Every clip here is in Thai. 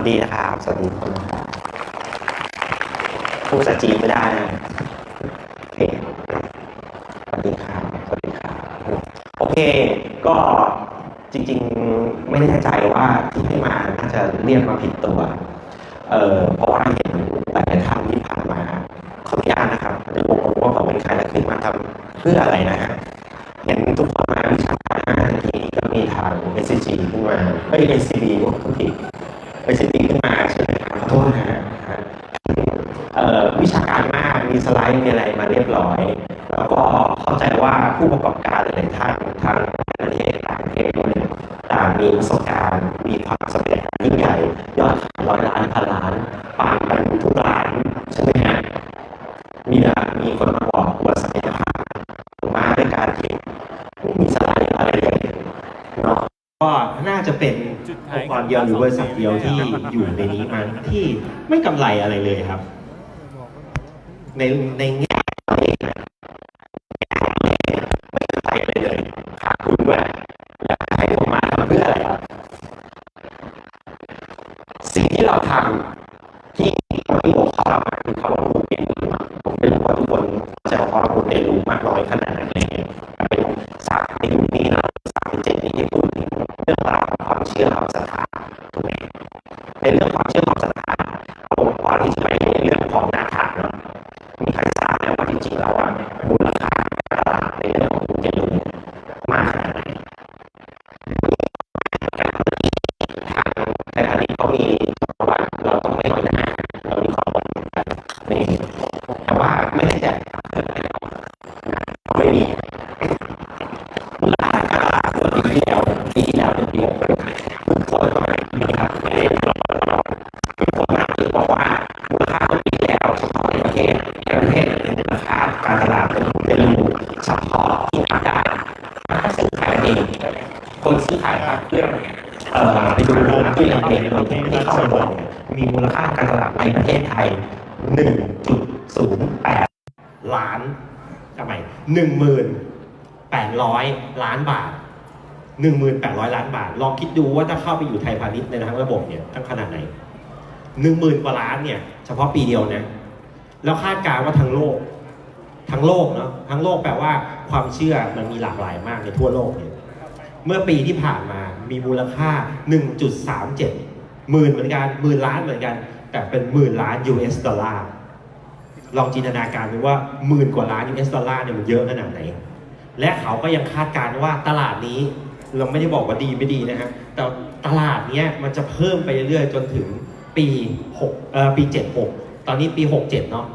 วัสดีนะครับ สวัสดีทุกคนนะครับพูดภาษาจีนไม่ได้นะโอเคสวัสดีครับ สวัสดีครับ โอเค ก็จริงๆ ไม่แน่ใจว่าที่ให้มาน่าจะเรียกมาผิดตัว เอ่อ เพราะว่าเห็นหลายๆท่านที่ผ่านมา ขออนุญาตนะครับเดี๋ยวผมว่าผมเป็นใครและขึ้นมาทำเพื่ออะไรนะฮะ เห็นทุกคนมาวิชาการห้านาทีก็มีทาง SCG ขึ้นมาเอ้ย SCD โอ้โทษที SCD ขึ้นมาใช่ไหมครับขอโทษนะฮะเอ่อวิชาการมาก มีสไลด์มีอะไรมาเรียบร้อย แล้วก็เข้าใจว่าผู้ประกอบการหลายๆท่านทางประเทศต่างประเทศด้วยต่าง มีประสบการณ์มีความสำเร็จยิ่งใหญ่ยอดขายร้อยล้านพันล้านปานกันทุกร้านใช่ไหมฮะมีมีคนมาบอกว่าศักยภาพมาด้วยการที่มีสไลด์อะไรอย่างเงี้ยเนาะก็น่าจะเป็นองค์กรเดียวหรือบริษัทเดียวที่อยู่ในนี้มั้งที่ไม่กำไรอะไรเลยครับ ในในแง่ ไม่ใส่อะไรเลยขาดทุนด้วยอยากให้ผมมาทำเพื่ออะไรครับสิ่งที่เราทำที่วันนี้ผมเข้ามาคือเขาว่าผมเป็นผมไม่รู้ว่าทุกคนจะบอกว่าผมได้รู้มากน้อยขนาดไหนอะไรเงี้ยแต่เป็นศาสตร์ในยุคนี้นะศาสตร์ในเจนนี้ที่พูดถึงเรื่องราวของความเชื่อความศรัทธาถูกไหมในเรื่องความเชื่อความศรัทธาผมก่อนที่จะไปในเรื่องของนาถาเนาะ มีใครทราบไหมว่าจริงๆแล้วอะมูลค่าตลาดในเรื่องของเจลูมากขนาดไหนทางแต่อันนี้เขามีประวัติเราต้องไม่น้อยหน้าเรามีความรู้กันนี่แต่ว่าไม่ได้แจกไม่มีมูลค่าการตลาดตัวปีที่แล้วปีที่แล้วเป็นปีหกทุกคนก็ไม่มีครับไม่ได้ทุกคนมาคือบอกว่ามูลค่าตัวปีที่แล้วเฉพาะในประเทศในประเทศเป็นมูลค่าการตลาดเป็นของเจลูเฉพาะที่นับได้ซื้อขายเองคนซื้อขายพระเครื่องเอ่อไปดูโรงที่เราเองเราที่เข้ามาบอกเนี่ยมีมูลค่าการตลาดในประเทศไทย 1.08 ล้านทำไมหนึ่งหมื่นแปดร้อยล้านบาทหนึ่งหมื่นแปดร้อย ล้านบาทลองคิดดูว่าถ้าเข้าไปอยู่ไทยพาณิชย์ในทั้งระบบเนี่ยตั้งขนาดไหนหนึ่งหมื่นกว่าล้านเนี่ยเฉพาะปีเดียวนะแล้วคาดการณ์ว่าทั้งโลก ทั้งโลกเนาะทั้งโลกแปลว่าความเชื่อมันมีหลากหลายมากในทั่วโลกเนี่ยเมื่อปีที่ผ่านมามีมูลค่า 1.37หมื่นเหมือนกันหมื่นล้านเหมือนกัน แต่เป็นหมื่นล้าน US ดอลลาร์ลองจินตนาการดูว่าหมื่นกว่าล้าน US ดอลลาร์เนี่ยมันเยอะขนาดไหน และเขาก็ยังคาดการณ์ว่าตลาดนี้ เราไม่ได้บอกว่าดีไม่ดีนะฮะแต่ตลาดเนี้ยมันจะเพิ่มไปเรื่อยๆ จนถึงปี6เอ่อปี76 ตอนนี้ปี 67 เนาะ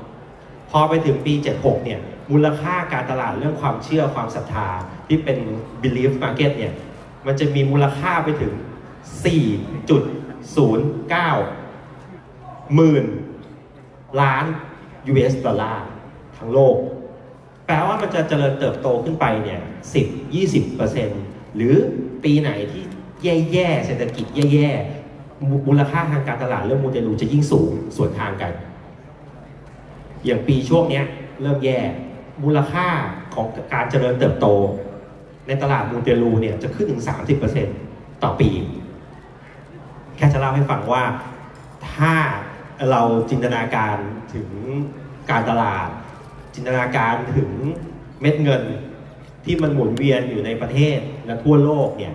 พอไปถึงปี 76 เนี่ยมูลค่าการตลาดเรื่องความเชื่อความศรัทธาที่เป็น belief market เนี่ยมันจะมีมูลค่าไปถึง 4.09 หมื่นล้าน US ดอลลาร์ทั้งโลก แปลว่ามันจะเจริญเติบโตขึ้นไปเนี่ย 10 20เปอร์เซ็นต์ หรือปีไหนที่แย่ๆเศรษฐกิจแย่ๆมูลค่าทางการตลาดเรื่องมูเตลูจะยิ่งสูงส่วนทางกัน อย่างปีช่วงเนี้ยเริ่มแย่มูลค่าของการเจริญเติบโต ในตลาดมูเตลูเนี่ยจะขึ้นถึง 30%ต่อปี แค่จะเล่าให้ฟังว่าถ้าเราจินตนาการถึงการตลาด จินตนาการถึงเม็ดเงินที่มันหมุนเวียนอยู่ในประเทศ และทั่วโลกเนี่ย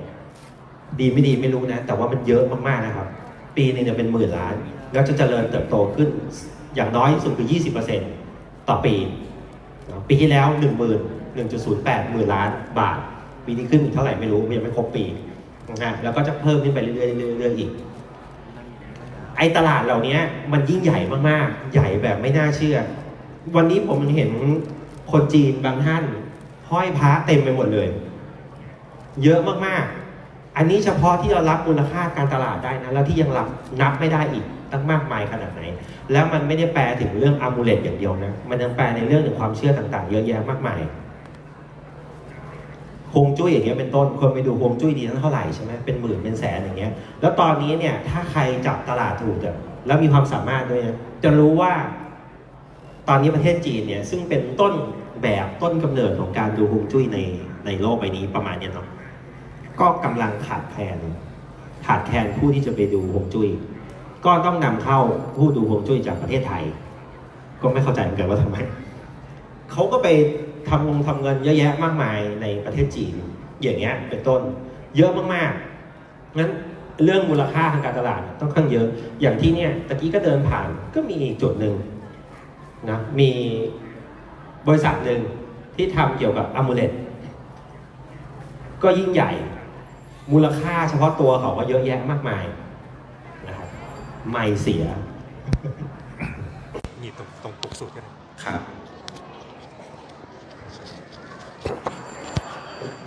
ดีไม่ดีไม่รู้นะ แต่ว่ามันเยอะมากๆนะครับ ปีนึงเนี่ยเป็นหมื่นล้าน แล้วจะเจริญเติบโตขึ้นอย่างน้อยที่สุดคือ 20%ต่อปี ปีที่แล้ว 1 0 0 0 0 1.08หมื่นล้านบาท ปีนี้ขึ้นอีกเท่าไหร่ไม่รู้ยังไม่ครบปีนะฮะแล้วก็จะเพิ่มขึ้นไปเรื่อยๆเรื่อยๆอีก ไอ้ตลาดเหล่านี้มันยิ่งใหญ่มากๆ ใหญ่แบบไม่น่าเชื่อ วันนี้ผมเห็นคนจีนบางท่านห้อยพระเต็มไปหมดเลย เยอะมากๆ อันนี้เฉพาะที่เรารับมูลค่าการตลาดได้นะ แล้วที่ยังรับนับไม่ได้อีกตั้งมากมายขนาดไหน แล้วมันไม่ได้แปลถึงเรื่องอามูเลตอย่างเดียวนะ มันยังแปลในเรื่องถึงความเชื่อต่างๆ เยอะแยะมากมายฮวงจุ้ยอย่างเงี้ยเป็นต้นคนไปดูฮวงจุ้ยดีนั้นเท่าไหร่ใช่ไหมเป็นหมื่นเป็นแสนอย่างเงี้ย แล้วตอนนี้เนี่ยถ้าใครจับตลาดถูกแล้วมีความสามารถด้วยนะจะรู้ว่า ตอนนี้ประเทศจีนเนี่ยซึ่งเป็นต้นแบบต้นกำเนิดของการดูฮวงจุ้ยในในโลกใบนี้ประมาณเนี้ยเนาะ ก็กำลังขาดแคลนขาดแคลนผู้ที่จะไปดูฮวงจุ้ยก็ต้องนำเข้าผู้ดูฮวงจุ้ยจากประเทศไทย ก็ไม่เข้าใจเหมือนกันว่าทำไมเขาก็ไปทำงงทำเงินเยอะแยะมากมายในประเทศจีนอย่างเงี้ยเป็นต้น เยอะมากๆงั้นเรื่องมูลค่าทางการตลาดต้องค่อนข้างเยอะ อย่างที่เนี่ยตะกี้ก็เดินผ่านก็มีจุดหนึ่งนะมีบริษัทหนึ่งที่ทำเกี่ยวกับอ m มูเลตก็ยิ่งใหญ่ มูลค่าเฉพาะตัวเขาก็เยอะแยะมากมายนะครับไม่เสียหนีบตรงตรงปกสูตรก็ได้ครับ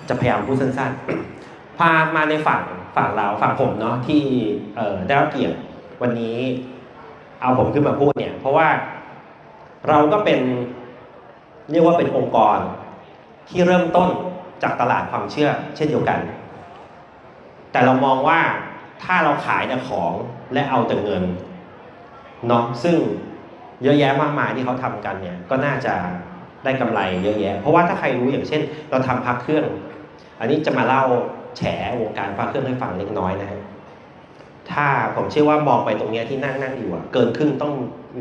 จะพยายามพูดสั้นๆ พามาในฝั่งฝั่งเราฝั่งผมเนาะที่เอ่อได้รับเกียรติวันนี้เอาผมขึ้นมาพูดเนี่ย เพราะว่าเราก็เป็นเรียกว่าเป็นองค์กรที่เริ่มต้นจากตลาดความเชื่อเช่นเดียวกัน แต่เรามองว่าถ้าเราขายแต่ของและเอาแต่เงินเนาะซึ่งเยอะแยะมากมายที่เขาทำกันเนี่ยก็น่าจะได้กำไรเยอะแยะ เพราะว่าถ้าใครรู้อย่างเช่น เราทำพักเครื่อง อันนี้จะมาเล่าแฉวงการพักเครื่องให้ฟังเล็กน้อยนะฮะถ้าผมเชื่อว่ามองไปตรงนี้ที่นั่งนั่งอยู่อะเกินครึ่งต้อง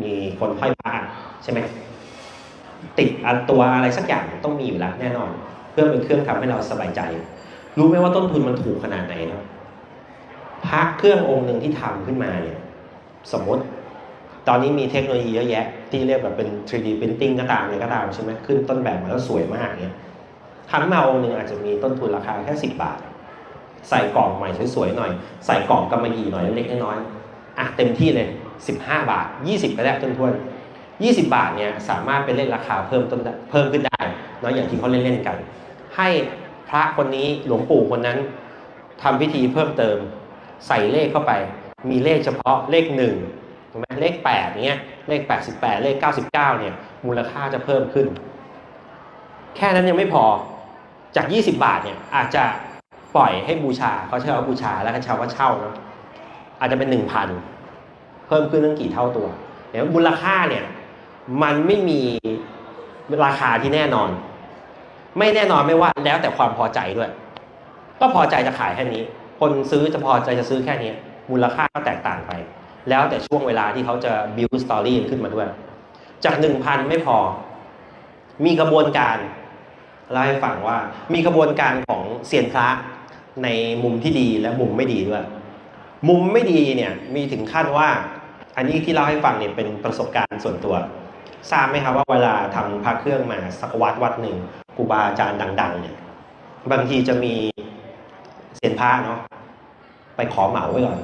มีคนห้อยพระใช่ไหมติดอันตัวอะไรสักอย่างต้องมีอยู่แล้วแน่นอน เพื่อเป็นเครื่องทำให้เราสบายใจ รู้ไหมว่าต้นทุนมันถูกขนาดไหนครับพระเครื่ององค์หนึ่งที่ทำขึ้นมาเนี่ย สมมติตอนนี้มีเทคโนโลยีเยอะแยะ ที่เรียกแบบเป็น 3D printing ก็ตามอะไรก็ตามใช่ไหมขึ้นต้นแบบมาแล้วสวยมากเนี่ยทำมาองค์หนึ่งอาจจะมีต้นทุนราคาแค่10บาท ใส่กล่องใหม่สวยๆหน่อย ใส่กล่องกำมะหยี่หน่อยเล็กๆน้อยๆอะเต็มที่เลย15บาท20ก็ได้ต้นทุน20บาทเนี่ยสามารถไปเล่นราคาเพิ่มต้นเพิ่มขึ้นได้เนาะอย่างที่เขาเล่นๆกัน ให้ พระคนนี้หลวงปู่คนนั้นทำพิธีเพิ่มเติม ใส่เลขเข้าไป มีเลขเฉพาะเลขหนึ่งถูกไหมเลขแปดเนี้ยเลขแปดสิบแปดเลขเก้าสิบเก้าเนี่ยมูลค่าจะเพิ่มขึ้น แค่นั้นยังไม่พอจากยี่สิบาทเนี่ยอาจจะปล่อยให้บูชาเขาใช้ว่าบูชาแล้วก็ชาวว่าเช่าเนาะอาจจะเป็นหนึ่งพันเพิ่มขึ้นตั้งกี่เท่าตัวเดี๋ยมูลค่าเนี่ยมันไม่มีราคาที่แน่นอน ไม่แน่นอนไม่ว่าแล้วแต่ความพอใจด้วย ก็พอใจจะขายแค่นี้ คนซื้อจะพอใจจะซื้อแค่นี้ มูลค่าก็แตกต่างไป แล้วแต่ช่วงเวลาที่เขาจะ build story ขึ้นมาด้วย จากหนึ่งพันไม่พอ มีกระบวนการเล่าให้ฟังว่า มีกระบวนการของเซียนพระในมุมที่ดีและมุมไม่ดีด้วย มุมไม่ดีเนี่ยมีถึงขั้นว่า อันนี้ที่เล่าให้ฟังเนี่ยเป็นประสบการณ์ส่วนตัว ทราบไหมครับว่าเวลาทำพระเครื่องมาสักวัดวัดหนึ่ง ครูบาอาจารย์ดัง ๆ เนี่ย บางทีจะมีเซียนพระเนาะไปขอเหมาไว้ก่อน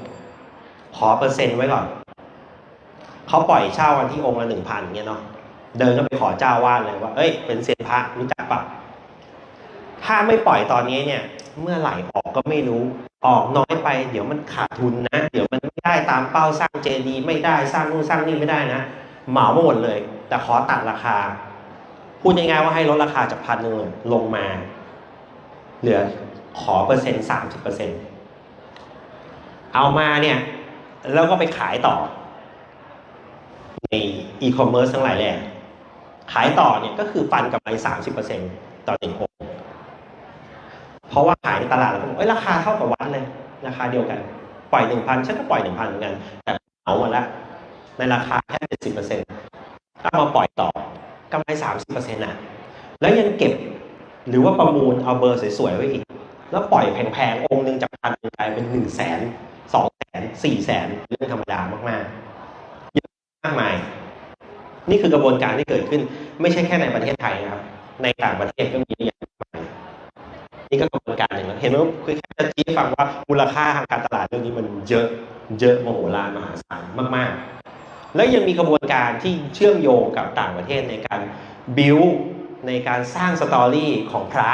ขอเปอร์เซ็นต์ไว้ก่อนเขาปล่อยเช่าวันที่องค์ละหนึ่งพันเงี้ยเนาะเดินก็ไปขอเจ้าวาดเลยว่า เอ้ย เป็นเซียนพระรู้จักปะถ้าไม่ปล่อยตอนนี้เนี่ย เมื่อไหร่ออกก็ไม่รู้ ออกน้อยไป เดี๋ยวมันขาดทุนนะ เดี๋ยวมันไม่ได้ตามเป้าสร้างเจดีย์ไม่ได้สร้างนู่นสร้างนี่ไม่ได้นะ เหมาหมดเลย แต่ขอตัดราคา พูดง่ายๆว่าให้ลดราคาจากพันหนึ่งลงมา เหลือขอเปอร์เซ็นต์สามสิบเปอร์เซ็นต์เอามาเนี่ย แล้วก็ไปขายต่อ ในอีคอมเมิร์ซทั้งหลายแหล่ขายต่อเนี่ยก็คือฟันกับไปสามสิบเปอร์เซ็นต์ต่อหนึ่งองค์เพราะว่าขายในตลาดแล้วเอ้ยราคาเท่ากับวัดเลย ราคาเดียวกัน ปล่อยหนึ่งพันฉันก็ปล่อยหนึ่งพันเหมือนกัน แต่เอามาละในราคาแค่เจ็ดสิบเปอร์เซ็นต์เอามาปล่อยต่อ กำไรสามสิบเปอร์เซ็นต์อะ แล้วยังเก็บหรือว่าประมูลเอาเบอร์สวยๆไว้อีก แล้วปล่อยแพงๆ องค์หนึ่งจากพันกลายเป็นหนึ่งแสนสองแสนสี่แสนเรื่องธรรมดามากๆเยอะมากมาย นี่คือกระบวนการที่เกิดขึ้น ไม่ใช่แค่ในประเทศไทยนะครับ ในต่างประเทศก็มีเยอะแยะมากมายนี่ก็กระบวนการหนึ่งเห็นไหมคือแค่จะชี้ฟังว่ามูลค่าทางการตลาดเรื่องนี้มันเยอะเยอะมโหฬารมหาศาลมากๆ แล้วยังมีกระบวนการที่เชื่อมโยงกับต่างประเทศในการบิวในการสร้างสตอรี่ของพระ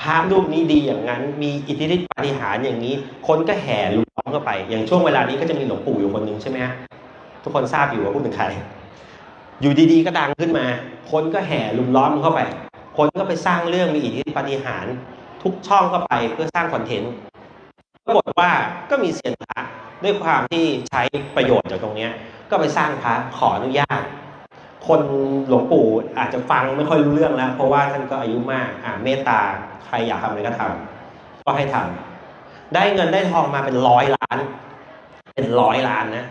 พระรูปนี้ดีอย่างนั้น มีอิทธิฤทธิปาฏิหาริย์อย่างนี้ คนก็แห่ล้อมเข้าไป อย่างช่วงเวลานี้ก็จะมีหลวงปู่อยู่คนหนึ่งใช่ไหมฮะทุกคนทราบอยู่ว่าพูดถึงใครอยู่ดีๆก็ดังขึ้นมา คนก็แห่ลุมล้อมเข้าไป คนก็ไปสร้างเรื่องมีอิทธิฤทธิปาฏิหาริย์ทุกช่องก็ไปเพื่อสร้างคอนเทนต์ ปรากฏว่าก็มีเซียนพระด้วยความที่ใช้ประโยชน์จากตรงเนี้ยก็ไปสร้างพระขออนุญาต คนหลวงปู่อาจจะฟังไม่ค่อยรู้เรื่องแล้ว เพราะว่าท่านก็อายุมากอ่าเมตตาใครอยากทำอะไรก็ทำก็ให้ทำได้เงินได้ทองมาเป็นร้อยล้าน เป็นร้อยล้านนะ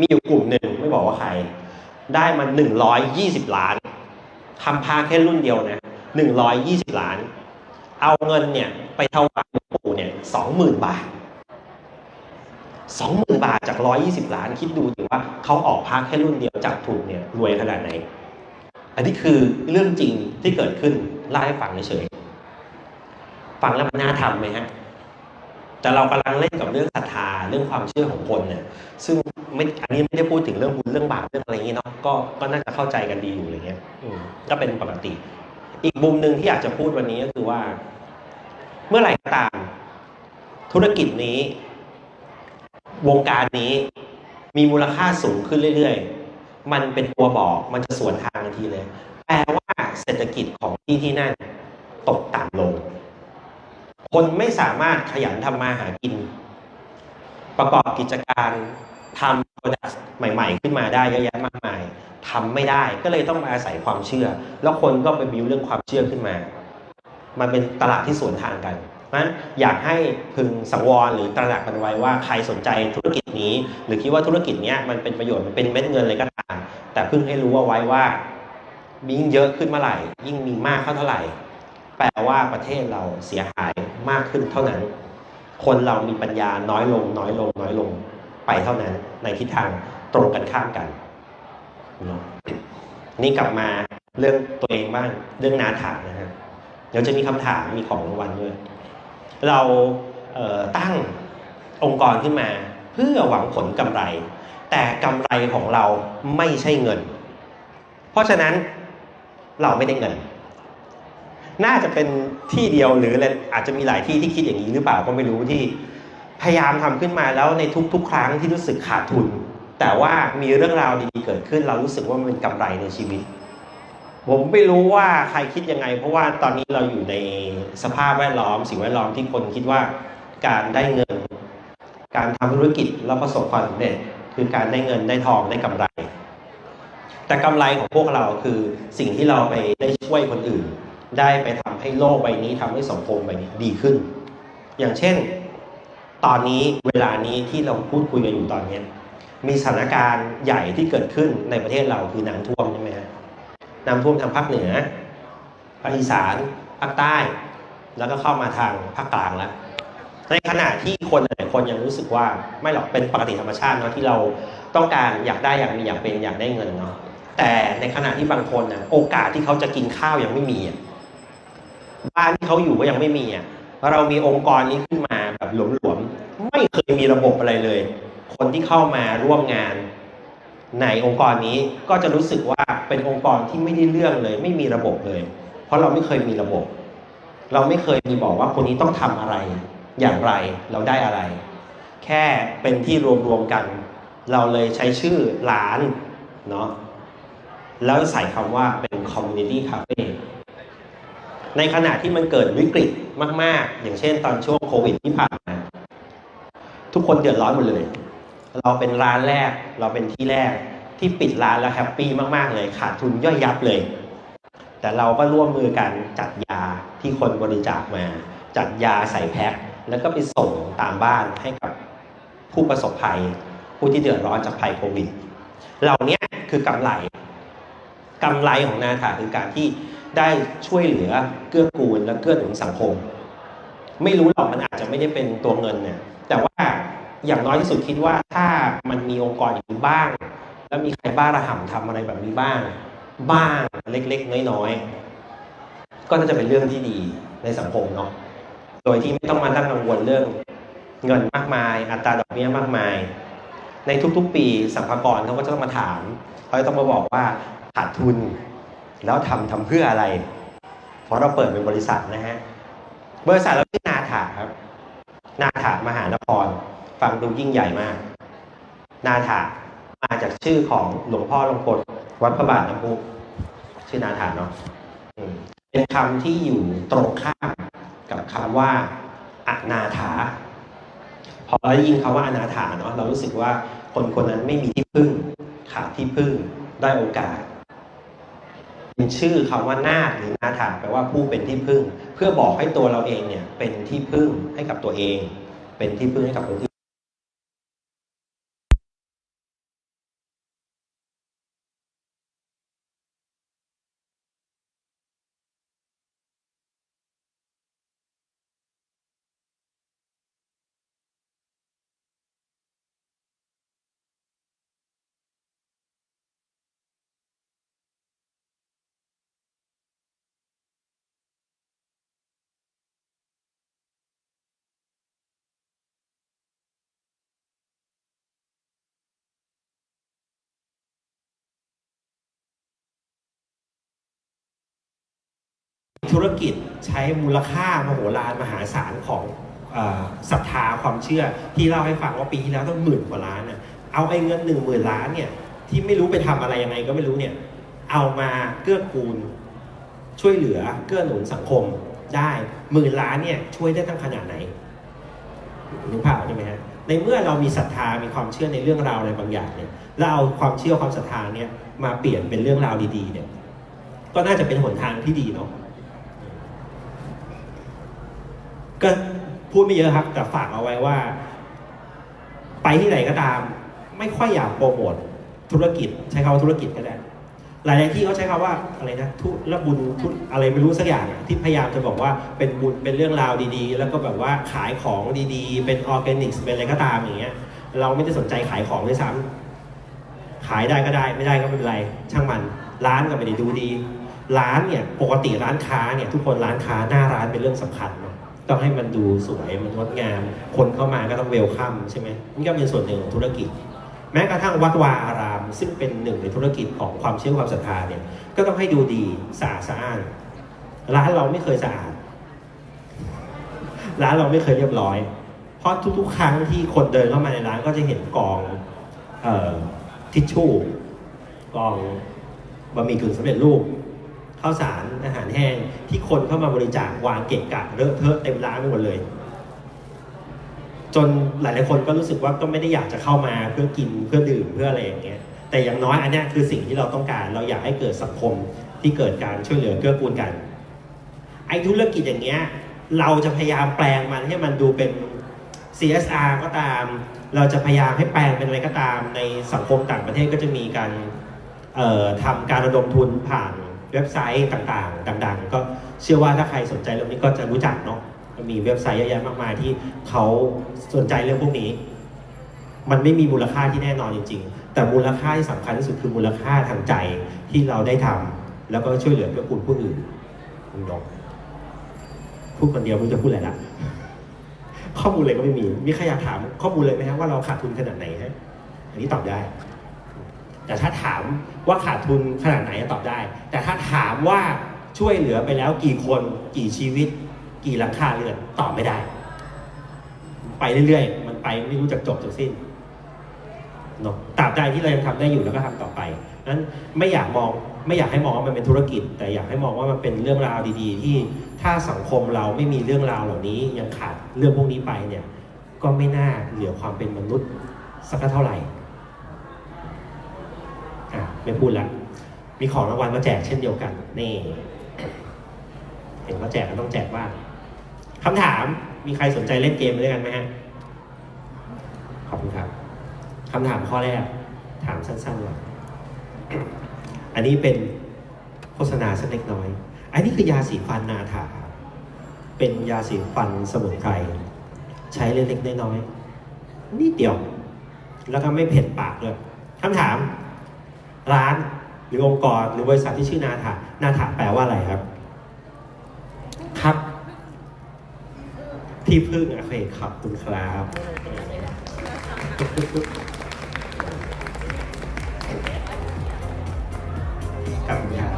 มีอยู่กลุ่มหนึ่งไม่บอกว่าใคร ได้มาหนึ่งร้อยยี่สิบล้านทำพาแค่รุ่นเดียวนะหนึ่งร้อยยี่สิบล้าน เอาเงินเนี่ยไปถวาย หลวงปู่เนี่ยสองหมื่นบาทสองหมื่นบาทจากร้อยี่สิบล้านคิดดูดิว่าเขาออกพาแค่รุ่นเดียวจากถูกเนี่ยรวยขนาดไหน อันนี้คือเรื่องจริงที่เกิดขึ้นเล่าให้ฟังเฉยฟังแล้วมันน่าทำไหมฮะแต่เรากำลังเล่นกับเรื่องศรัทธาเรื่องความเชื่อของคนเนี่ย ซึ่งไม่อันนี้ไม่ได้พูดถึงเรื่องบุญเรื่องบาปเรื่องอะไรอย่างนี้เนาะก็ก็น่าจะเข้าใจกันดีอยู่อะไรเงี้ยก็เป็นปกติ อีกมุมหนึ่งที่อยากจะพูดวันนี้ก็คือว่า เมื่อไหร่ก็ตาม ธุรกิจนี้ วงการนี้มีมูลค่าสูงขึ้นเรื่อยๆ มันเป็นตัวบอกมันจะสวนทางทันทีเลย แปลว่าเศรษฐกิจของที่ที่นั่น ตกต่ำลง คนไม่สามารถขยันทำมาหากิน ประกอบกิจการทำโปรดักต์ใหม่ๆ ขึ้นมาได้เยอะแยะมากมายทำไม่ได้ก็เลยต้องมาอาศัยความเชื่อ แล้วคนก็ไปบิวเรื่องความเชื่อขึ้นมา มันเป็นตลาดที่สวนทางกัน ราะฉะนั้นอยากให้พึงสังวรหรือตระหนักกันไว้ว่าใครสนใจธุรกิจนี้ หรือคิดว่าธุรกิจนี้มันเป็นประโยชน์มันเป็นเม็ดเงินเลยก็ตามแต่เพิ่งให้รู้เอาไว้ว่ายิ่งเยอะขึ้นเมื่อไหร่ ยิ่งมีมากเข้าเท่าไหร่ แปลว่าประเทศเราเสียหายมากขึ้นเท่านั้น คนเรามีปัญญาน้อยลง น้อยลง น้อยลงไปเท่านั้น ในทิศทางตรงกันข้ามกันเนาะนี่กลับมาเรื่องตัวเองบ้างเรื่องนาถานะฮะเดี๋ยวจะมีคำถามมีของรางวัลด้วย เราเตั้งองค์กรขึ้นมา เพื่อหวังผลกำไร แต่กำไรของเราไม่ใช่เงิน เพราะฉะนั้นเราไม่ได้เงิน น่าจะเป็นที่เดียวหรืออะไรอาจจะมีหลายที่ที่คิดอย่างนี้หรือเปล่าก็ไม่รู้ที่พยายามทำขึ้นมาแล้วในทุก ๆ ครั้งที่รู้สึกขาดทุน แต่ว่ามีเรื่องราวดีๆเกิดขึ้น เรารู้สึกว่ามันเป็นกำไรในชีวิต ผมไม่รู้ว่าใครคิดยังไง เพราะว่าตอนนี้เราอยู่ในสภาพแวดล้อม สิ่งแวดล้อมที่คนคิดว่าการได้เงิน การทำธุรกิจแล้วประสบความสำเร็จคือการได้เงินได้ทองได้กำไร แต่กำไรของพวกเราคือสิ่งที่เราไปได้ช่วยคนอื่น ได้ไปทำให้โลกใบนี้ทำให้สังคมใบนี้ดีขึ้น อย่างเช่น ตอนนี้เวลานี้ที่เราพูดคุยกันอยู่ตอนนี้มีสถานการณ์ใหญ่ที่เกิดขึ้นในประเทศเราคือน้ำท่วมใช่ไหมฮะ น้ำท่วมทางภาคเหนือภาคอีสานภาคใต้ แล้วก็เข้ามาทางภาคกลางแล้วในขณะที่คนหลายคนยังรู้สึกว่าไม่หรอกเป็นปกติธรรมชาติเนาะที่เราต้องการอยากได้อยากมีอยากเป็นอยากได้เงินเนาะแต่ในขณะที่บางคนนะโอกาสที่เขาจะกินข้าวยังไม่มีบ้านที่เขาอยู่ก็ยังไม่มีอะเรามีองค์กรนี้ขึ้นมาแบบหลวมๆไม่เคยมีระบบอะไรเลย คนที่เข้ามาร่วมงานในองค์กรนี้ก็จะรู้สึกว่า เป็นองค์กรที่ไม่ได้เรื่องเลย ไม่มีระบบเลย เพราะเราไม่เคยมีระบบ เราไม่เคยมีบอกว่าคนนี้ต้องทำอะไร อย่างไรเราได้อะไร แค่เป็นที่รวมๆกัน เราเลยใช้ชื่อร้านเนาะแล้วใส่คำว่าเป็น community cafe ในขณะที่มันเกิดวิกฤตมาก ๆ อย่างเช่นตอนช่วงโควิดที่ผ่านมา ทุกคนเดือดร้อนหมดเลย เราเป็นร้านแรก เราเป็นที่แรก ที่ปิดร้านแล้วแฮปปี้มาก ๆ เลยขาดทุนย่อยยับเลย แต่เราก็ร่วมมือกันจัดยาที่คนบริจาคมา จัดยาใส่แพ็คแล้วก็ไปส่งตามบ้านให้กับผู้ประสบภัย ผู้ที่เดือดร้อนจากภัยโควิดเหล่านี้คือกำไรกำไรของนาถาคือการที่ได้ช่วยเหลือเกื้อกูลและเกื้อหนุนสังคม ไม่รู้หรอกมันอาจจะไม่ได้เป็นตัวเงินเนี่ยแต่ว่าอย่างน้อยที่สุดคิดว่าถ้ามันมีองค์กรอยู่บ้าง แล้วมีใครบ้าระห่ำทำอะไรแบบนี้บ้าง บ้างเล็กๆ น้อยๆ ก็น่าจะเป็นเรื่องที่ดีในสังคมเนาะ โดยที่ไม่ต้องมาตั้งกังวลเรื่องเงินมากมาย อัตราดอกเบี้ยมากมาย ในทุกๆ ปีสัมภากรเขาก็จะต้องมาถาม เขาจะต้องมาบอกว่าขาดทุน แล้วทำทำเพื่ออะไร เพราะเราเปิดเป็นบริษัทนะฮะ บริษัทเราชื่อนาถาครับ นาถามหานคร ฟังดูยิ่งใหญ่มาก นาถา มาจากชื่อของหลวงพ่อลงกฎวัดพระบาทน้ำพุชื่อนาถาเนาะเป็นคำที่อยู่ตรงข้ามกับคำว่าอนาถา พอได้ยินคำว่าอนาถาเนาะเรารู้สึกว่าคนคนนั้นไม่มีที่พึ่งขาดที่พึ่งได้โอกาสเป็นชื่อคำว่านาหรือนาถาแปลว่าผู้เป็นที่พึ่ง เพื่อบอกให้ตัวเราเองเนี่ยเป็นที่พึ่งให้กับตัวเอง เป็นที่พึ่งให้กับคนอื่ ธุรกิจใช้มูลค่ามโหฬารมหาศาลของศรัทธาความเชื่อที่เล่าให้ฟังว่าปีที่แล้วต้องหมื่นกว่าล้านนะเอาไอ้เงินหนึ่งหมื่นล้านเนี่ยที่ไม่รู้ไปทำอะไรยังไงก็ไม่รู้เนี่ยเอามาเกื้อกูลช่วยเหลือเกื้อหนุนสังคมได้หมื่นล้านเนี่ยช่วยได้ตั้งขนาดไหนนึกภาพใช่ไหมฮะในเมื่อเรามีศรัทธามีความเชื่อในเรื่องราวอะไรบางอย่างเนี่ยแล้วเอาความเชื่อความศรัทธาเนี่ยมาเปลี่ยนเป็นเรื่องราวดีๆเนี่ยก็น่าจะเป็นหนทางที่ดีเนาะ ก็พูดไม่เยอะครับแต่ฝากเอาไว้ว่า ไปที่ไหนก็ตาม ไม่ค่อยอยากโปรโมทธุรกิจ ใช้คำว่าธุรกิจก็ได้หลาย ๆ ที่เขาใช้คำว่าอะไรนะทุระบุญทุอะไรไม่รู้สักอย่างที่พยายามจะบอกว่าเป็นบุญเป็นเรื่องราวดีๆ แล้วก็แบบว่าขายของดีๆ เป็นออร์แกนิกเป็นอะไรก็ตามอย่างเงี้ย เราไม่ได้สนใจขายของด้วยซ้ำขายได้ก็ได้ไม่ได้ก็ไม่เป็นไร ช่างมัน ร้านก็ไม่ได้ดูดี ร้านเนี่ยปกติร้านค้าเนี่ยทุกคนร้านค้าหน้าร้านเป็นเรื่องสำคัญ ต้องให้มันดูสวยมันงดงาม คนเข้ามาก็ต้องเวลคัมใช่ไหมนี่ก็เป็นส่วนหนึ่งของธุรกิจ แม้กระทั่งวัดวาอาราม ซึ่งเป็นหนึ่งในธุรกิจของความเชื่อความศรัทธาเนี่ยก็ต้องให้ดูดีสะอาดสะอ้านร้านเราไม่เคยสะอาดร้านเราไม่เคยเรียบร้อย เพราะทุกๆ ครั้งที่คนเดินเข้ามาในร้านก็จะเห็นกองออทิชชู่กองบะหมี่กึ่งสำเร็จรูป ข้าวสารอาหารแห้งที่คนเข้ามาบริจาควางเกะกะเลอะเทอะเต็มร้านไปหมดเลย จนหลายๆคนก็รู้สึกว่าก็ไม่ได้อยากจะเข้ามาเพื่อกินเพื่อดื่มเพื่ออะไรอย่างเงี้ยแต่อย่างน้อยอันนี้คือสิ่งที่เราต้องการ เราอยากให้เกิดสังคมที่เกิดการช่วยเหลือเกื้อกูลกัน ไอ้ธุรกิจอย่างเงี้ยเราจะพยายามแปลงมันให้มันดูเป็น CSR ก็ตาม เราจะพยายามให้แปลงเป็นอะไรก็ตาม ในสังคมต่างประเทศก็จะมีการทำการระดมทุนผ่าน เว็บไซต์ต่างๆ ดัง ๆ ก็เชื่อว่าถ้าใครสนใจเรื่องนี้ก็จะรู้จักเนาะมีเว็บไซต์เยอะแยะมากมายที่เขาสนใจเรื่องพวกนี้ มันไม่มีมูลค่าที่แน่นอนจริง ๆ แต่มูลค่าที่สำคัญที่สุดคือมูลค่าทางใจที่เราได้ทำแล้วก็ช่วยเหลือเพื่อกูลผู้อื่นคุณนกพูดคนเดียวไมึงจะพูดอะไรละข้อมูลเลยก็ไม่มี มีใครอยากถามข้อมูลเลยไหมครับว่าเราขาดทุนขนาดไหนฮะอันนี้ตอบได้ แต่ถ้าถามว่าขาดทุนขนาดไหนตอบได้ แต่ถ้าถามว่าช่วยเหลือไปแล้วกี่คนกี่ชีวิต กี่หลังคาเรือนตอบไม่ได้ ไปเรื่อยๆ มันไปไม่รู้จักจบจากสิ้นเนาะตราบใดที่เรายังทำได้อยู่แล้วก็ทำต่อไปนั้นไม่อยากมองไม่อยากให้มองว่ามันเป็นธุรกิจ แต่อยากให้มองว่ามันเป็นเรื่องราวดีๆ ที่ถ้าสังคมเราไม่มีเรื่องราวเหล่านี้ยังขาดเรื่องพวกนี้ไปเนี่ยก็ไม่น่าเหลือความเป็นมนุษย์สักเท่าไหร่ ไม่พูดละ มีของรางวัลมาแจกเช่นเดียวกัน นี่ เห็นเขาแจกก็ต้องแจกบ้างคำถาม มีใครสนใจเล่นเกมด้วยกันไหมฮะ ขอบคุณครับคำถามข้อแรก ถามสั้นๆเลยอันนี้เป็นโฆษณาสักเล็กน้อย อันนี้คือยาสีฟันนาถา เป็นยาสีฟันสมุนไพร ใช้เล็กๆน้อยๆนิดเดียว แล้วก็ไม่เผ็ดปากเลยคำถาม ร้านหรือองค์กรหรือบริษัทที่ชื่อนาถานาถาแปลว่าอะไรครับ ครับ ที่พึ่งโอเคขอบคุณครับ ขอบคุณครับ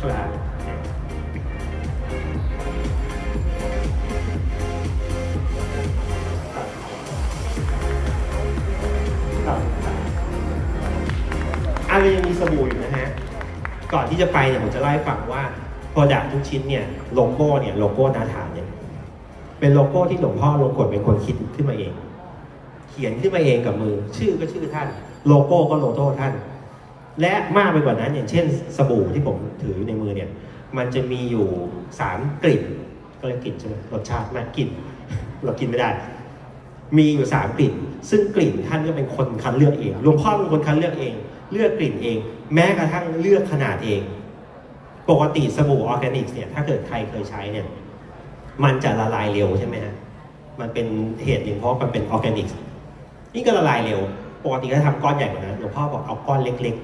ครับ สบู่อยู่นะฮะ ก่อนที่จะไปเนี่ยผมจะเล่าให้ฟังว่าโปรดักทุกชิ้นเนี่ยโลโก้เนี่ยโลโก้นาถาเนี่ยเป็นโลโก้ที่หลวงพ่อลงกฎเป็นคนคิดขึ้นมาเอง เขียนขึ้นมาเองกับมือ ชื่อก็ชื่อท่าน โลโก้ก็โลโก้ท่าน และมากไปกว่านั้นอย่างเช่น สบู่ที่ผมถืออยู่ในมือเนี่ย มันจะมีอยู่สามกลิ่น ก็เลยกลิ่นใช่ไหมรสชาติม่กลิ่นเรากินไม่ได้ มีอยู่สามกลิ่น ซึ่งกลิ่นท่านก็เป็นคนคัดเลือกเองหลวงพ่อเป็นคนคัดเลือกเอง เลือกกลิ่นเอง แม้กระทั่งเลือกขนาดเอง ปกติสบู่ออร์แกนิกเนี่ยถ้าเกิดใครเคยใช้เนี่ยมันจะละลายเร็วใช่ไหมฮะมันเป็นเหตุหนึ่งเพราะมันเป็นออร์แกนิกนี่ก็ละลายเร็ว ปกติก็ทำก้อนใหญ่กว่านั้นหลวงพ่อบอกเอาก้อนเล็ก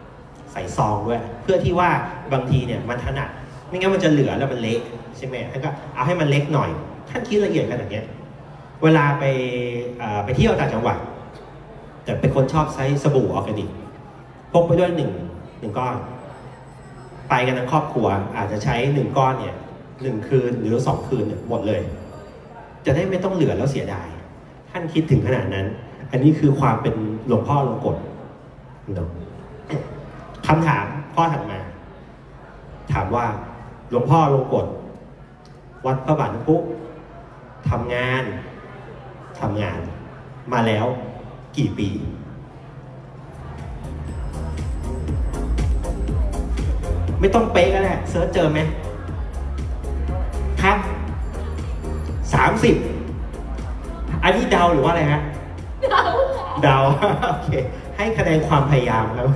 ๆ ใส่ซองด้วย เพื่อที่ว่าบางทีเนี่ยมันถนัดไม่งั้นมันจะเหลือแล้วมันเละใช่ไหมท่านก็เอาให้มันเล็กหน่อย ท่านคิดละเอียดขนาดนี้เวลาไปไปเที่ยวต่างจังหวัดแต่เป็นคนชอบใช้สบู่ออร์แกนิก พกไปด้วยหนึ่งหนึ่งก้อน ไปกันทั้งครอบครัวอาจจะใช้หนึ่งก้อนเนี่ยหนึ่งคืนหรือสองคืนเนี่ยหมดเลย จะได้ไม่ต้องเหลือแล้วเสียดาย ท่านคิดถึงขนาดนั้น อันนี้คือความเป็นหลวงพ่อหลวงกฎเนาะคำถามข้อถัดมา ถามว่าหลวงพ่อหลวงกฎวัดพระบาทน้ำพุทำงานทำงานมาแล้วกี่ปี ไม่ต้องเป๊ะก็ได้เซิร์ชเจอไหมครับสามสิบอันนี้เดาหรือว่าอะไรฮะเดาโอเค ให้คะแนนความพยายามครับ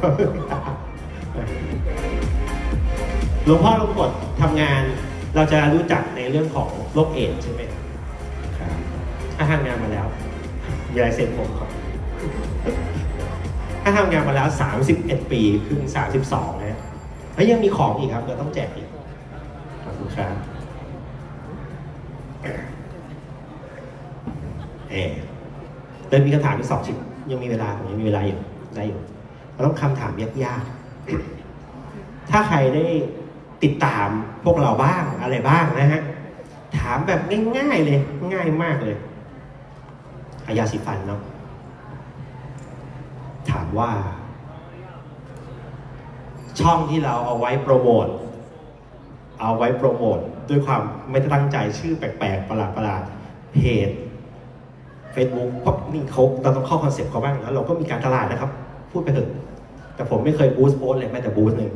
หลวงพ่อหลวงกฎทำงาน เราจะรู้จักในเรื่องของโรคเอดส์ใช่ไหมครับถ้าทำงานมาแล้วมีลายเซ็นผมครับถ้าทำงานมาแล้ว 31 ปีครึ่ง32นะ แล้วยังมีของอีกครับเราต้องแจกอีกขอบคุณครับเออเดินมีคำถามอีกสองชิ้นยังมีเวลาผมยังมีเวลาอยู่ได้อยู่เราต้องคำถามยากๆ ถ้าใครได้ติดตามพวกเราบ้างอะไรบ้างนะฮะ ถามแบบง่ายๆเลย ง่ายมากเลยอายาสีฟันเนาะถามว่า ช่องที่เราเอาไว้โปรโมทเอาไว้โปรโมทด้วยความไม่ได้ตั้งใจชื่อแปลกๆ ประหลาดๆเพจ Facebook เพราะนี่เขาเราต้องเข้าคอนเซ็ปต์เขาบ้างแล้วเราก็มีการตลาดนะครับ พูดไปเถอะแต่ผมไม่เคยบูสต์โพสเลยแม้แต่บูสต์หนึ่ง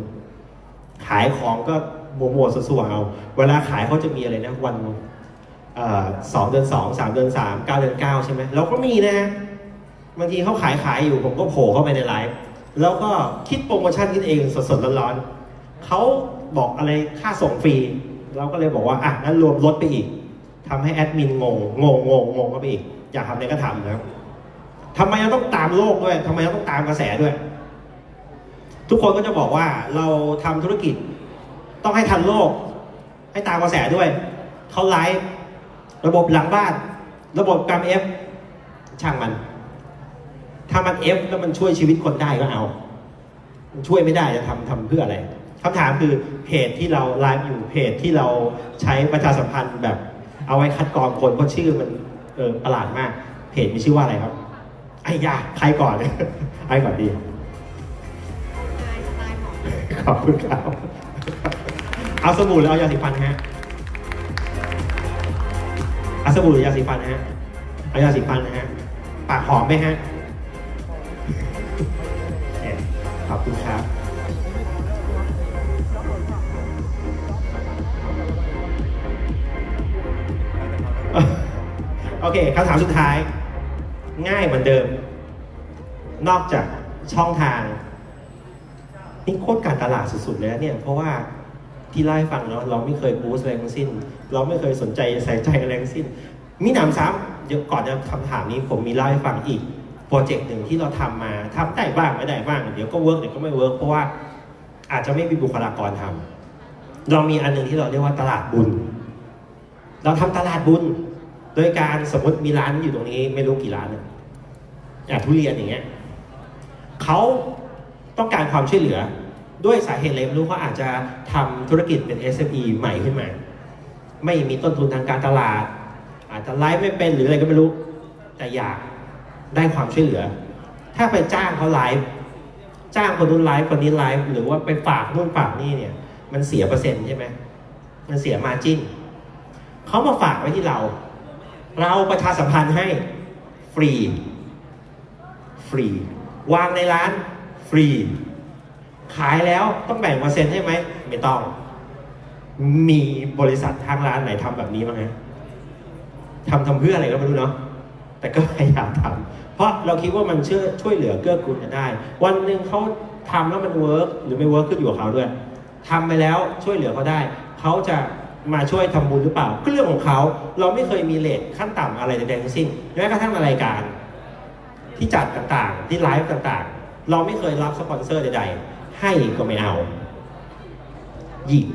ขายของก็โมัวมัวๆสั่วๆเอา เวลาขายเขาจะมีอะไรนะ วันสองเดือนสองสามเดือนสามเก้าเดือนเก้าใช่ไหมเราก็มีนะบางทีเขาขายขายอยู่ผมก็โผล่เข้าไปในไลฟ์ แล้วก็คิดโปรโมชั่นขึ้นเองสดๆร้อนๆเขาบอกอะไรค่าส่งฟรี เราก็เลยบอกว่าอะงั้นรวมลดไปอีกทำให้แอดมินงงงงงงงงก็ไปอีก อยากทำอะไรก็ทำนะทำไมเราต้องตามโลกด้วยทำไมเราต้องตามกระแสด้วย ทุกคนก็จะบอกว่าเราทำธุรกิจ ต้องให้ทันโลก ให้ตามกระแสด้วยเขาไลฟ์ระบบหลังบ้าน ระบบกรรมเอฟช่างมัน ถ้ามันเอฟแล้วมันช่วยชีวิตคนได้ก็เอา มันช่วยไม่ได้จะทำทำเพื่ออะไรคำถามคือเพจที่เราไลฟ์อยู่เพจที่เราใช้ประชาสัมพันธ์แบบ เอาไว้คัดกรองคนเพราะชื่อมันเออประหลาดมาก เพจมีชื่อว่าอะไรครับไอ้ยาใครก่อนไอ้ก่อนดีขอบคุณครับเอาสบู่หรือเอายาสีฟันฮะเอาสบู่หรือยาสีฟันฮะเอายาสีฟันนะฮะปากหอมไหมฮะ ขอบคุณครับโอเคคำถามสุดท้าย ง่ายเหมือนเดิม นอกจากช่องทาง นี่โคตรการตลาดสุดๆเลยเนี่ย เพราะว่าที่ไล่ฟังเนาะเราไม่เคยบูสต์อะไรทั้งสิ้น เราไม่เคยสนใจใส่ใจอะไรทั้งสิ้น มีหนำซ้ำเดี๋ยวก่อนจะคำถามนี้ผมมีเล่าให้ฟังอีก รเจกต์หนึ่งที่เราทำมาทำได้บ้างไม่ได้บ้าง เดี๋ยวก็เวิร์กเดี๋ยวก็ไม่เวิร์กเพราะว่าอาจจะไม่มีบุคลากรทำเรามีอันหนึ่งที่เราเรียกว่าตลาดบุญ เราทำตลาดบุญ โดยการสมมติมีร้านอยู่ตรงนี้ไม่รู้กี่ร้านอย่างทุเรียนอย่างเงี้ยเขาต้องการความช่วยเหลือ ด้วยสาเหตุอะไรไม่รู้เขาอาจจะทำธุรกิจเป็น SME ใหม่ขึ้นมา ไม่มีต้นทุนทางการตลาด อาจจะไลฟ์ไม่เป็นหรืออะไรก็ไม่รู้ แต่อยาก ได้ความช่วยเหลือ ถ้าไปจ้างเขาไลฟ์จ้างคนนู้นไลฟ์คนนี้ไลฟ์หรือว่าไปฝากนู่นฝากนี่เนี่ย มันเสียเปอร์เซ็นต์ใช่ไหมมันเสียมาจิ้นเขามาฝากไว้ที่เรา เราประชาสัมพันธ์ให้ฟรี ฟรี วางในร้านฟรี ขายแล้วต้องแบ่งเปอร์เซ็นต์ใช่ไหมไม่ต้อง มีบริษัททางร้านไหนทำแบบนี้บ้างฮะทำทำเพื่ออะไรก็ไม่รู้เนาะแต่ก็พยายามทำ เพราะเราคิดว่ามันเชื่อช่วยเหลือเกื้อกูลกันได้ วันหนึ่งเขาทำแล้วมันเวิร์กหรือไม่เวิร์กขึ้นอยู่กับเขาด้วยทำไปแล้วช่วยเหลือเขาได้ เขาจะมาช่วยทำบุญหรือเปล่าก็เรื่องของเขาเราไม่เคยมีเลทขั้นต่ำอะไรใดๆทั้งสิ้นแม้กระทั่งรายการ ที่จัดต่างๆ ที่ไลฟ์ต่างๆ เราไม่เคยรับสปอนเซอร์ใด ๆ ให้ก็ไม่เอาหยิง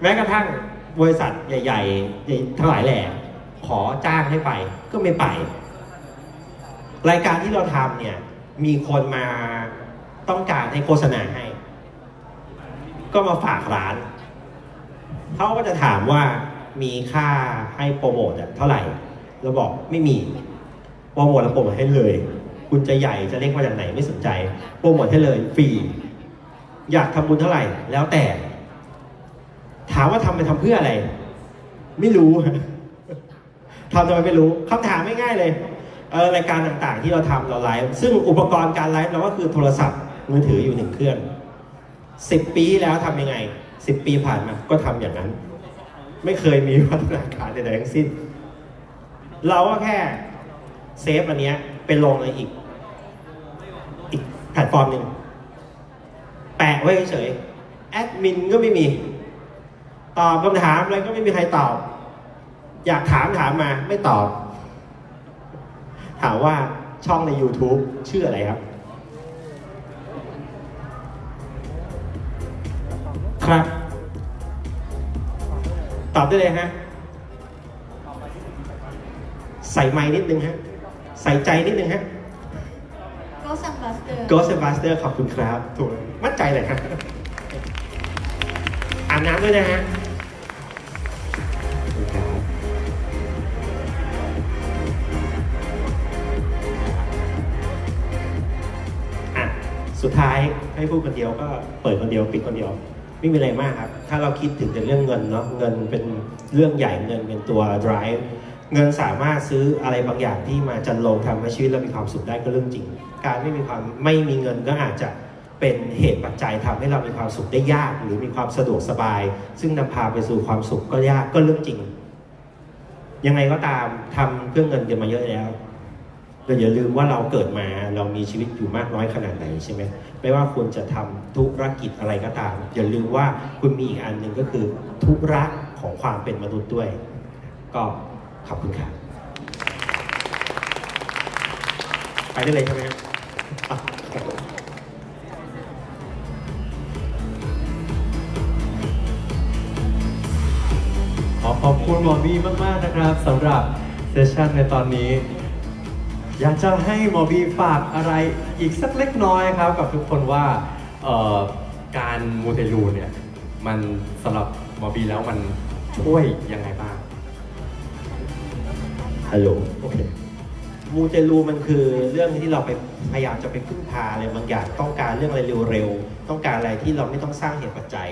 แม้กระทั่งบริษัทใหญ่ ๆ ทั้งหลายแหล่ขอจ้างให้ไปก็ไม่ไป รายการที่เราทำเนี่ยมีคนมาต้องการให้โฆษณาให้ ก็มาฝากร้านเขาก็จะถามว่ามีค่าให้โปรโมทอะเท่าไหร่เราบอกไม่มีโปรโมทแล้วโปรโมทให้เลย คุณจะใหญ่จะเล็กมาจากไหนไม่สนใจโปรโมทให้เลยฟรีอยากทำบุญเท่าไหร่ แล้วแต่ ถามว่าทำไปทำเพื่ออะไร ไม่รู้ทำทำไมไม่รู้คำถามไม่ง่ายเลย รายการต่างๆ ที่เราทำเราไลฟ์ซึ่งอุปกรณ์การไลฟ์เราก็คือโทรศัพท์มือถืออยู่หนึ่งเครื่องสิบปีแล้วทำยังไงสิบปีผ่านมาก็ทำอย่างนั้น ไม่เคยมีพัฒนาการใดๆทั้งสิ้น เราก็แค่เซฟอันนี้เป็นลงในอีก อีกแพลตฟอร์มหนึ่งแปะไว้เฉยแอดมินก็ไม่มี ตอบคำถามอะไรก็ไม่มีใครตอบ อยากถามถามมาไม่ตอบ ถามว่าช่องใน YouTube ชื่ออะไรครับ ครับ ตอบได้เลยฮะ ใส่ไม้นิดนึงฮะ ใส่ใจนิดนึงฮะก็ซัมบัสเตอร์ Ghost Buster ขอบคุณครับ ถูก มั่นใจเลยครับอาบน้ำด้วยนะฮะ สุดท้ายให้พูดคนเดียวก็เปิดคนเดียวปิดคนเดียว ไม่มีอะไรมากครับ ถ้าเราคิดถึงแต่เรื่องเงินเนาะเงินเป็นเรื่องใหญ่เงินเป็นตัว drive เงินสามารถซื้ออะไรบางอย่างที่มาจันลงทำให้ชีวิตเรามีความสุขได้ก็เรื่องจริง การไม่มีความไม่มีเงินก็อาจจะเป็นเหตุปัจจัยทำให้เรามีความสุขได้ยาก หรือมีความสะดวกสบาย ซึ่งนำพาไปสู่ความสุขก็ยากก็เรื่องจริง ยังไงก็ตามทำเพื่อเงินกันมาเยอะแล้ว เราอย่าลืมว่าเราเกิดมาเรามีชีวิตอยู่มากน้อยขนาดไหนใช่ไหมไม่ว่าคุณจะทำธุรกิจอะไรก็ตาม อย่าลืมว่าคุณมีอีกอันหนึ่งก็คือธุระของความเป็นมนุษย์ด้วย ก็ขอบคุณครับไปได้เลยใช่ไหมครับขอขอบคุณหมอบีมาก ๆ นะครับสำหรับเซสชันในตอนนี้ อยากจะให้หมอบีฝากอะไรอีกสักเล็กน้อยครับกับทุกคนว่าเอ่อการมูเตลูเนี่ยมันสำหรับหมอบีแล้วมันช่วยยังไงบ้างฮัลโหลโอเคมูเตลูมันคือเรื่องที่เราไปพยายามจะไปพึ่งพาอะไรบางอย่างต้องการเรื่องอะไรเร็วๆต้องการอะไรที่เราไม่ต้องสร้างเหตุปัจจัย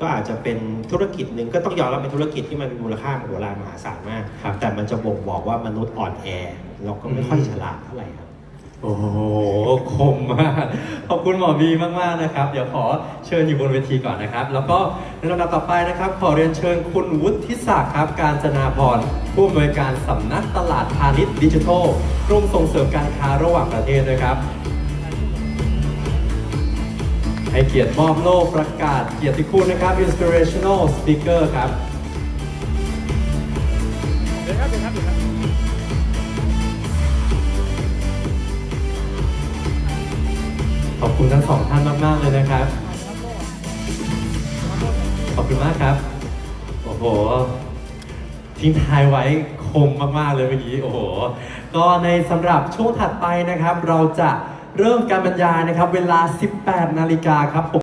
ก็อาจจะเป็นธุรกิจหนึ่งก็ต้องยอมรับเป็นธุรกิจที่มันมีมูลค่ามโหฬารมหาศาลมากครับ แต่มันจะบ่งบอกว่ามนุษย์อ่อนแอเราก็ไม่ค่อยฉลาดเท่าไหร่ครับ โอ้โห คมมาก ขอบคุณหมอบีมากๆนะครับ เดี๋ยวขอเชิญอยู่บนเวทีก่อนนะครับ แล้วก็ในลำดับต่อไปนะครับ ขอเรียนเชิญคุณวุฒิศักดิ์ครับ การจนาพรผู้อำนวยการสำนักตลาดพาณิชย์ดิจิทัลกรมส่งเสริมการค้าระหว่างประเทศด้วยครับ ให้เกียรติมอบโล่ประกาศเกียรติคุณนะครับ inspirational speaker ครับขอบคุณทั้งสองท่านมาก ๆ เลยนะครับ ขอบคุณมากครับ โอ้โห ทิ้งท้ายไว้คมมาก ๆ เลยเมื่อกี้ โอ้โห ก็ในสำหรับช่วงถัดไปนะครับ เราจะ เริ่มการบรรยายนะครับ เวลา 18 นาฬิกาครับผม